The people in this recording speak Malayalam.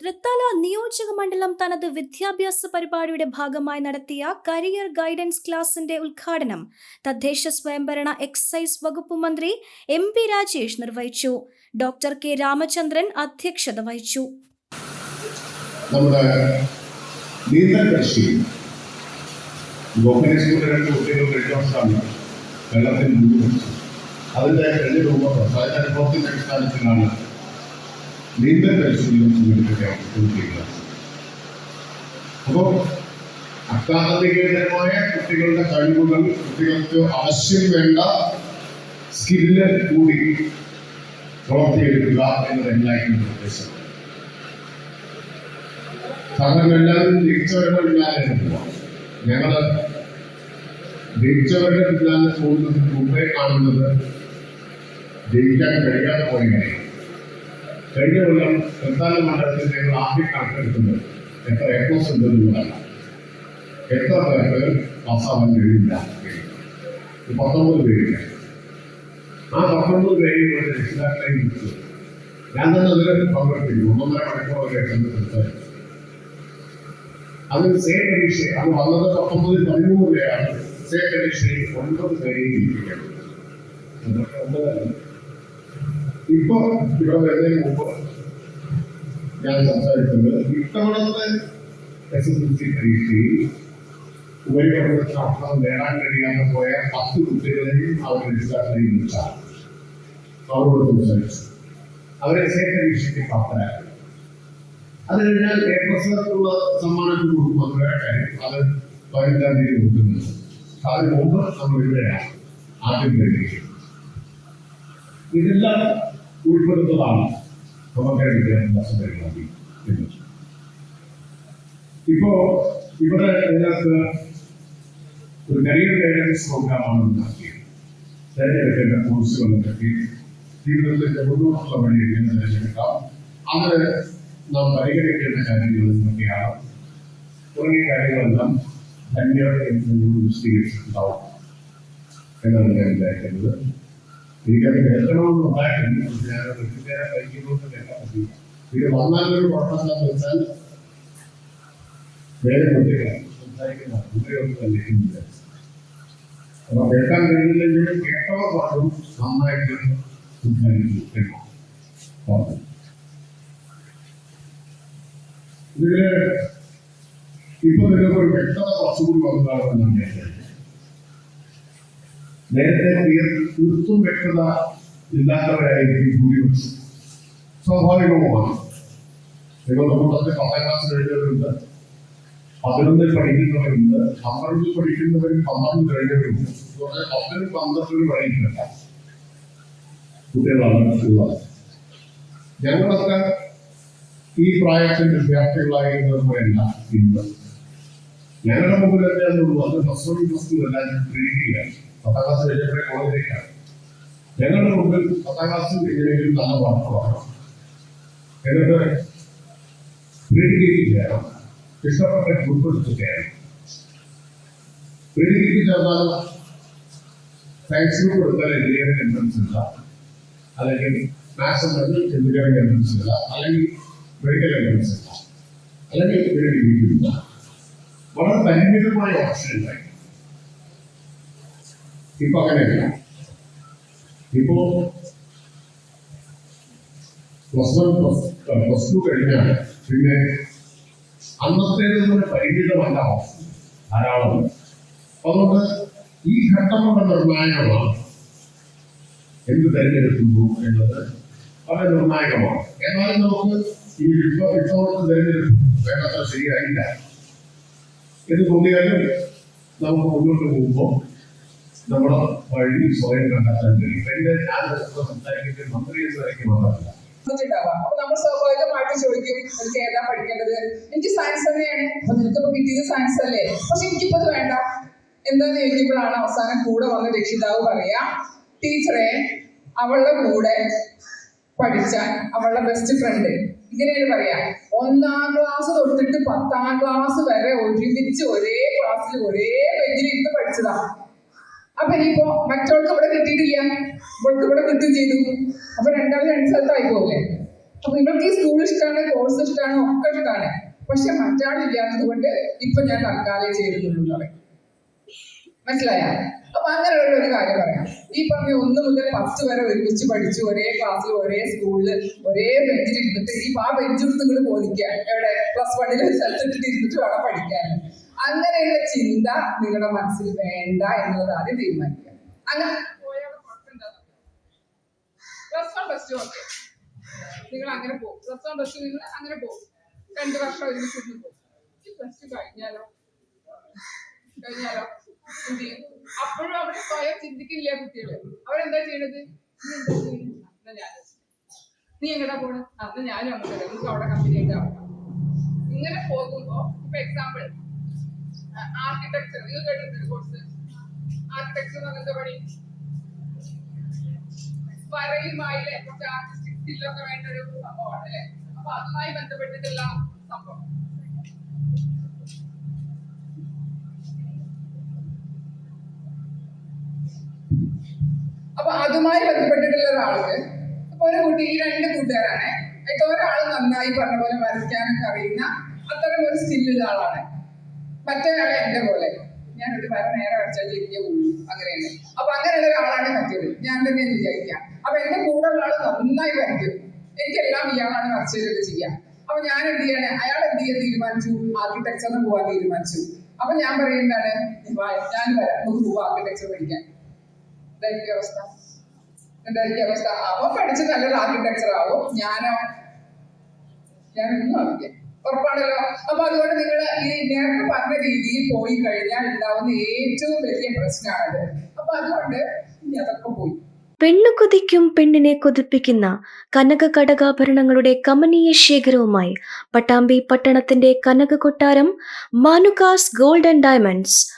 തൃത്താല നിയോജക മണ്ഡലം തനത് വിദ്യാഭ്യാസ പരിപാടിയുടെ ഭാഗമായി നടത്തിയ കരിയർ ഗൈഡൻസ് ക്ലാസിന്റെ ഉദ്ഘാടനം തദ്ദേശ സ്വയംഭരണ എക്സൈസ് വകുപ്പ് മന്ത്രി എം പി രാജേഷ് നിർവഹിച്ചു. ഡോക്ടർ കെ രാമചന്ദ്രൻ അധ്യക്ഷത വഹിച്ചു. സ്കൂളിലെ രണ്ട് രൂപ അതിന്റെ അനുഭവത്തിന്റെ അടിസ്ഥാനത്തിലാണ് നീന്തൽ പരിശീലനം സംഘടിപ്പിക്കാൻ കുട്ടികൾ അപ്പോൾ അക്കാദമികപരമായ കുട്ടികളുടെ കഴിവുകൾ കുട്ടികൾക്ക് ആവശ്യം വേണ്ട സ്കില്ല് കൂടി വളർത്തിയെടുക്കുക എന്നതെല്ലായിരുന്നു നിർദ്ദേശം കാരണം എല്ലാവരും പിന്നാലെ പോവാം. ഞങ്ങൾ ജയിച്ചവരുടെ പിന്നാലെ പോകുന്നതിന് മുമ്പേ കാണുന്നത് ജയിക്കാൻ കഴിയാതെ പോയവരെ കഴിഞ്ഞ കൊല്ലം പ്രധാന മണ്ഡലത്തിൽ ഞങ്ങൾ ആദ്യം കണക്കെടുക്കുന്നത് എത്ര എക്കോസ് പ്ലസ് ഉണ്ട് എന്നുള്ളതല്ല എത്ര പേർക്ക് പാസ്സാവാൻ കഴിയില്ല പത്തൊമ്പത് പേരില്ല. ആ പത്തൊമ്പത് പേര് ഒരു രക്ഷിതാക്കളെയും വിളിച്ചു. ഞാൻ തന്നെ അതിലൊക്കെ പങ്കെടുത്തിരുന്നു. ഒന്നൊന്നര മണിക്കൂർ വരെ സംസാരിച്ചു. അത് സേ പരീക്ഷ അത് വന്നത് പത്തൊമ്പതിൽ പതിമൂന്ന് പേരാണ്. സേ പരീക്ഷയിൽ ഒൻപത് പേരെയും ഇരിക്കുകയാണ് ഒമ്പതല്ല. ഇപ്പൊ ഇവിടെ വരുന്നതിന് മുമ്പ് ഞാൻ സംസാരിക്കുന്നത് ഇത്തവണത്തെ എസ് എസ് എൽ സി പരീക്ഷയിൽ ഉപരിപഠനത്തിന് അർത്ഥം നേടാൻ കഴിയാതെ പോയ പത്ത് കുട്ടികളെയും അവർ രക്ഷിതാക്കളെയും വിളിച്ചാണ്. അവരോട് സംസാരിച്ചു. അവരെ സേ പരീക്ഷയ്ക്ക് പ്രാപ്തരാക്കി. അത് കഴിഞ്ഞാൽ എ സമ്മാനത്തിൽ കൊടുക്കും അത് പതിനഞ്ചാം തീയതി കൊടുക്കുന്നു. അതിന് മുമ്പ് നമ്മൾ ഇവിടെയാണ് ആദ്യം കഴിയും ഇതെല്ലാം ഉൾപ്പെടുന്നതാണ്. സമഗ്ര വിദ്യാഭ്യാസ പരിപാടി എന്ന്. ഇപ്പോ ഇവിടെ ഇതിനകത്ത് ഒരു കരിയർ ഗൈഡൻസ് പ്രോഗ്രാമാണ് ഉണ്ടാക്കിയത്. തിരഞ്ഞെടുക്കേണ്ട കോഴ്സുകൾ പറ്റി ജീവിതത്തിന്റെ മുന്നോട്ടുള്ള വഴി എങ്ങനെ തിരഞ്ഞെടുക്കാം. അങ്ങനെ നാം പരിഗണിക്കേണ്ട കാര്യങ്ങൾ എന്തൊക്കെയാണ് തുടങ്ങിയ കാര്യങ്ങളെല്ലാം ധന്യ എന്നോട് വിശദീകരിച്ചിട്ടുണ്ടാവും. എന്നാണ് ഞാൻ വിചാരിക്കുന്നത്. എനിക്കത് കേൾക്കണമെന്നുണ്ടായിരുന്നു പക്ഷേ ഞാൻ വ്യക്തിഗത കഴിക്കുന്നതുകൊണ്ട് കേൾക്കാൻ മതി ഇത് വന്നാലൊരു കുഴപ്പം എന്താണെന്ന് വെച്ചാൽ വേറെ കുട്ടികളാണ് സംസാരിക്കുന്ന കുട്ടികൾക്ക് തന്നെ അപ്പൊ കേൾക്കാൻ കഴിയില്ലെങ്കിലും കേട്ടവർ പാടും നന്നായിട്ട് പറഞ്ഞു ഇതിൽ ഇപ്പൊ നിങ്ങൾക്ക് ഒരു വ്യക്തത കുറച്ചുകൂടി വന്നതാണെന്നാണ് ഞാൻ നേരത്തെ തീർ- തീർത്തും വ്യക്തത ഇല്ലാത്തവരായിരിക്കും ഭൂരിപക്ഷം. സ്വാഭാവികവുമാണ്. നിങ്ങളുടെ കൂട്ടത്തിൽ പത്താം ക്ലാസ് കഴിഞ്ഞവരുണ്ട്. പതിനൊന്നിൽ പഠിക്കുന്നവരുണ്ട്. പന്ത്രണ്ടിൽ പഠിക്കുന്നവരും പന്ത്രണ്ട് കഴിഞ്ഞവരുണ്ട്. പത്തിനും പന്ത്രണ്ടിലും പഠിക്കുന്നില്ല കുട്ടികളാണ് ഉള്ളത്. ഞങ്ങളൊക്കെ ഈ പ്രായത്തിന്റെ വിദ്യാർത്ഥികളായിരുന്നവരല്ല ഇന്ന്. ഞങ്ങളുടെ മുമ്പിൽ എന്താണെന്നുള്ളൂ അത് ഫസ്റ്റ് പ്ലസ് ടു പ്രീതിയാണ് പത്താം ക്ലാസ് കഴിഞ്ഞപ്പോഴേ കോളേജിലേക്കാണ്. ഞങ്ങളുടെ മുമ്പിൽ പത്താം ക്ലാസ് എങ്ങനെയെങ്കിലും നല്ല മാർക്ക് എന്നിട്ട് പ്രീഡിഗ്രിക്ക് ചേരണം ഇഷ്ടപ്പെട്ട ഗ്രൂപ്പ് എടുത്ത് ചേരണം പ്രീഡിഗ്രിക്ക് ചേർന്നാൽ സയൻസ് ഗ്രൂപ്പ് എടുത്താൽ എഞ്ചിനീയറിംഗ് എൻട്രൻസ് ഇല്ല. അല്ലെങ്കിൽ മാത്സ് ഉണ്ടെങ്കിൽ എഞ്ചിനീയറിംഗ് എൻട്രൻസ് ഇല്ല. അല്ലെങ്കിൽ മെഡിക്കൽ എൻട്രൻസ് ഇല്ല. അല്ലെങ്കിൽ ഡിഗ്രി ഇല്ല. വളരെ ഭയങ്കരമായ ഓപ്ഷൻ ഉണ്ടായി. ഇപ്പൊ അങ്ങനെയല്ല. ഇപ്പോ plus one plus plus two കഴിഞ്ഞാൽ പിന്നെ അന്നത്തേത് പോലെ പരിമിതമല്ല ധാരാളം. അതുകൊണ്ട് ഈ ഘട്ടം കൊണ്ട് നിർണായകമാണ് എന്ത് തിരഞ്ഞെടുക്കുന്നു എന്നത് വളരെ നിർണായകമാണ്. എന്നാലും നമുക്ക് ഈ ഇപ്പൊ ഇപ്പോഴത്തെ തിരഞ്ഞെടുപ്പ് വേണ്ടത്ര ശരിയായില്ല. എന്ന് തോന്നിയാലും നമുക്ക് മുന്നോട്ട് പോകുമ്പോൾ നമ്മുടെ വഴി സ്വയം കണ്ടെത്താൻ കഴിയും. എന്റെ ഞാൻ സംസാരിക്കുന്നത് മന്ത്രി എന്ന നിലയ്ക്ക് മാത്രമല്ല. അപ്പൊ നമ്മൾ സ്വാഭാവികമായിട്ട് ചോദിക്കും എനിക്ക് ഏതാ പഠിക്കേണ്ടത്? എനിക്ക് സയൻസ് തന്നെയാണ്. അപ്പൊ നിനക്ക് കിട്ടിയത് സയൻസ് അല്ലേ? പക്ഷെ എനിക്കിപ്പോ അത് വേണ്ട. എന്താന്ന് ചോദിക്കുമ്പോഴാണ് അവസാനം കൂടെ വന്ന രക്ഷിതാവ് പറയാ ടീച്ചറെ അവളുടെ കൂടെ പഠിച്ച അവളുടെ ബെസ്റ്റ് ഫ്രണ്ട് ഇങ്ങനെയാണ് പറയാ. ഒന്നാം ക്ലാസ് തൊട്ടിട്ട് പത്താം ക്ലാസ് വരെ ഒരുമിച്ച് ഒരേ ക്ലാസ്സിൽ ഒരേ ബെഞ്ചിലിരുന്ന് പഠിച്ചതാ. അപ്പൊ ഇനിയിപ്പോ മറ്റവൾക്ക് ഇവിടെ കിട്ടിയിട്ടില്ല. ഇവൾക്ക് ഇവിടെ കിട്ടുകയും ചെയ്തു. അപ്പൊ രണ്ടാമത് രണ്ട് സ്ഥലത്തായി പോലെ അപ്പൊ ഇവർക്ക് ഈ സ്കൂൾ ഇഷ്ടമാണ് കോഴ്സ് ഇഷ്ടമാണ് ഒക്കെ ഇഷ്ടമാണ് പക്ഷെ മറ്റാളില്ലാത്തത് കൊണ്ട് ഇപ്പൊ ഞാൻ തൽക്കാലം ചേരുന്നുള്ളൂ പറയും. മനസ്സിലായ? അപ്പൊ അങ്ങനെയുള്ള ഒരു കാര്യം പറയാം. ഈ പറഞ്ഞ ഒന്ന് മുതൽ പത്ത് വരെ ഒരുമിച്ച് പഠിച്ചു ഒരേ ക്ലാസ്സിൽ ഒരേ സ്കൂളിൽ ഒരേ ബെഞ്ചിൽ ഇരുന്നിട്ട് ഈ ആ ബെഞ്ച് എടുത്ത് ഇങ്ങോട്ട് ബോധിക്കാൻ എവിടെ? പ്ലസ് വണ്ണിൽ സ്ഥലത്ത് ഇട്ടിട്ട് ഇരുന്നിട്ട് വേണം പഠിക്കാൻ. അങ്ങനെയുള്ള ചിന്ത നിങ്ങളുടെ മനസ്സിൽ വേണ്ട എന്നുള്ളത് ആദ്യം തീരുമാനിക്കുക. അങ്ങനെ plus one plus two okay നിങ്ങൾ അങ്ങനെ പോകും. പ്ലസ് വൺ പ്ലസ് ടു നിങ്ങൾ അങ്ങനെ പോകും. രണ്ട് വർഷം ഒരുമിച്ച് പോകും. ഈ പ്ലസ് ടു കഴിഞ്ഞാലോ? കഴിഞ്ഞാലോ? അപ്പോഴും അവിടെ സ്വയം ചിന്തിക്കില്ല കുട്ടികൾ. അവരെന്താ ചെയ്യണത്? നീ എന്താ നീ എങ്ങടാ പോണത് അന്ന് ഞാനും അങ്ങനെ നമുക്ക് അവിടെ കമ്പനി ആയിട്ട് ഇങ്ങനെ പോകുമ്പോ ഇപ്പൊ എക്സാമ്പിൾ ആർക്കിടെക്ചർ നിങ്ങൾ കേട്ടിട്ടുണ്ട് കോഴ്സ് ആർക്കിടെക്ചർ എന്താ പണി? വരയുമായില്ലേ? കുറച്ച് ആർട്ടിസ്റ്റിക് സ്കില്ലൊക്കെ വേണ്ട ഒരു സംഭവമാണ് അല്ലെ അപ്പൊ അതുമായി ബന്ധപ്പെട്ടിട്ടുള്ള സംഭവം. അപ്പൊ അതുമായി ബന്ധപ്പെട്ടിട്ടുള്ള ഒരാൾക്ക് അപ്പൊ ഒരു കുട്ടി ഈ രണ്ട് കൂട്ടുകാരാണ് ഇപ്പൊ ഒരാൾ നന്നായി പറഞ്ഞ പോലെ വരയ്ക്കാനൊക്കെ അറിയുന്ന അത്തരം ഒരു സ്കില്ലുള്ള ആളാണ്. മറ്റേ എന്റെ പോലെ. ഞാൻ ഒരു വര നേരെ വരച്ചാൽ ജയിക്കേ ഉള്ളൂ. അങ്ങനെയാണ്. അപ്പൊ അങ്ങനെയുള്ള ഒരാളാണ് മറ്റേത്. ഞാൻ തന്നെ വിചാരിക്കാം. അപ്പൊ എന്റെ കൂടെ ഉള്ള ആൾ നന്നായി വരയ്ക്കും. എനിക്കെല്ലാം ഇയാളാണ് വരച്ചതൊക്കെ ചെയ്യാം. അപ്പൊ ഞാൻ എന്ത് ചെയ്യണേ? അയാൾ എന്ത് ചെയ്യാൻ തീരുമാനിച്ചു? ആർക്കിടെക്ചറിന് പോകാൻ തീരുമാനിച്ചു. അപ്പൊ ഞാൻ പറയുന്നതാണ് ഞാൻ വരാം. നമുക്ക് പോവാം. ആർക്കിടെക്ചർ പഠിക്കാൻ. എന്തായിരിക്കും അവസ്ഥ? അവൻ പഠിച്ച് നല്ലൊരു ആർക്കിടെക്ചർ ആവും. ഞാനോ? ഞാനൊന്നും ആവില്ല ഉറപ്പാണല്ലോ? അപ്പൊ അതുകൊണ്ട് നിങ്ങൾ ഈ നേരത്തെ പറഞ്ഞ രീതിയിൽ പോയി കഴിഞ്ഞാൽ ഉണ്ടാവുന്ന ഏറ്റവും വലിയ പ്രശ്നമാണത്. അപ്പൊ അതുകൊണ്ട് ഇനി അതൊക്കെ പോയി. പെണ്ണു കൊതിക്കും പെണ്ണിനെ കൊതിപ്പിക്കുന്ന കനക കടകാഭരണങ്ങളുടെ കമനീയ ശേഖരവുമായി പട്ടാമ്പി പട്ടണത്തിന്റെ കനക കൊട്ടാരം Manukas gold and diamonds